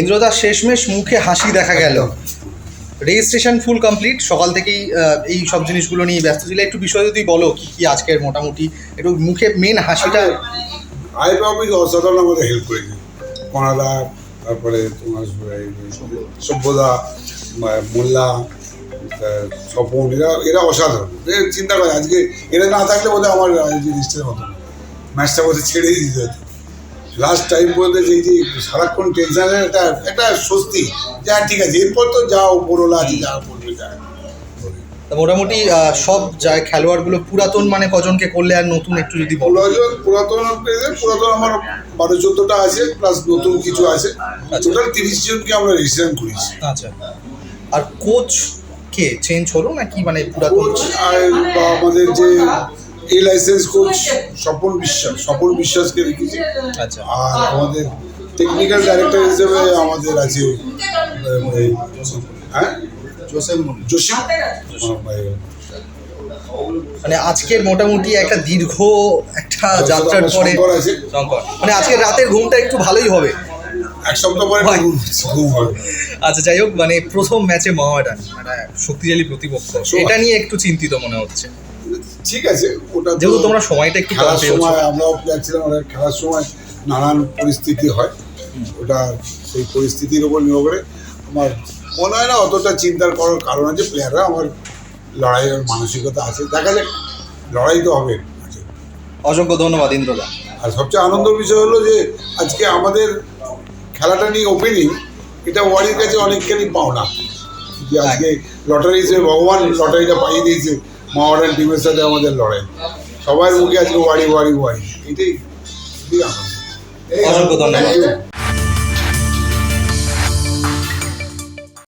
ইন্দ্রদাস শেষমেশ মুখে হাসি দেখা গেল। Registration full complete. সকাল থেকেই এই সব জিনিসগুলো নিয়ে ব্যস্ত ছিল। একটু বিষয় যদি বলো, কি কি আজকের মোটামুটি? একটু মুখে মেন হাসিটা। আই পাবলিক অসাধারণ আমাদের হেল্প করেছে। কনাদা তারপরে তোমার সভ্যদা মোল্লা স্বপন, এরা এরা অসাধারণ। চিন্তা করে, আজকে এরা না থাকলে বোধহয় আমার জিনিসটা হতো ম্যাচটা বোধহয় ছেড়েই দিতে হতো। লাস্ট টাইম বলতে যে যে সারাক্ষণ টেনশনের একটা একটা স্বস্তি। যা ঠিক আছে এরপর তো যাও উপরওয়ালা আছে যা করবে যা। মোটামুটি সব যায় খেলোয়াড়গুলো পুরাতন মানে কজনকে করলে আর নতুন একটু যদি বলো? পুরাতন পুরাতন আমার বারো চোদ্দটা আছে প্লাস নতুন কিছু আছে। টোটাল তিরিশ জনকে আমরা রেজিস্ট্রেশন করেছি। আচ্ছা। আর কোচ কে চেঞ্জ হলো নাকি মানে পুরাতন? কোচ আর আমাদের যে এই লাইসেন্স কোচ স্বপন বিশ্বাস স্বপন বিশ্বাসকে রেখেছি। আচ্ছা। আর আমাদের টেকনিক্যাল ডাইরেক্টর হিসেবে আমাদের আছে হ্যাঁ? Joseph Joseph? মানে আজকের মোটামুটি একটা দীর্ঘ একটা যাত্রার পরে মানে আজকে রাতের ঘুমটা একটু ভালোই হবে। এক সপ্তাহ পরে আচ্ছা যাই হোক মানে প্রথম ম্যাচে মহামেডান মানে শক্তিশালী প্রতিপক্ষ। এটা নিয়ে একটু চিন্তিত মনে হচ্ছে। ঠিক আছে ওটা যেহেতু তোমরা সময়টা একটু খেলার সময় আমরাও প্লেয়ার ছিলাম ওরা খেলার সময় নানান পরিস্থিতি হয়। ওটা সেই পরিস্থিতির উপর নির্ভর করে। আমার মনে হয় না অতটা চিন্তার করার কারণ আছে। প্লেয়াররা আমার লড়াইয়ের মানসিকতা আছে। দেখা যাক লড়াই তো হবে। অসংখ্য ধন্যবাদ ইন্দ্রদা। আর সবচেয়ে আনন্দের বিষয় হলো যে আজকে আমাদের খেলাটা নিয়ে ওপেনিং এটা ওয়ারির কাছে অনেকখানি পাওনা। যে আজকে লটারি হিসেবে ভগবান লটারিটা পাইয়ে দিয়েছে। মহারান টিমের সাথে আমাদের লড়াই। সবাই মুখে আজকে ওয়ারি ওয়ারি ওয়ারি। এটাই অসংখ্য ধন্যবাদ।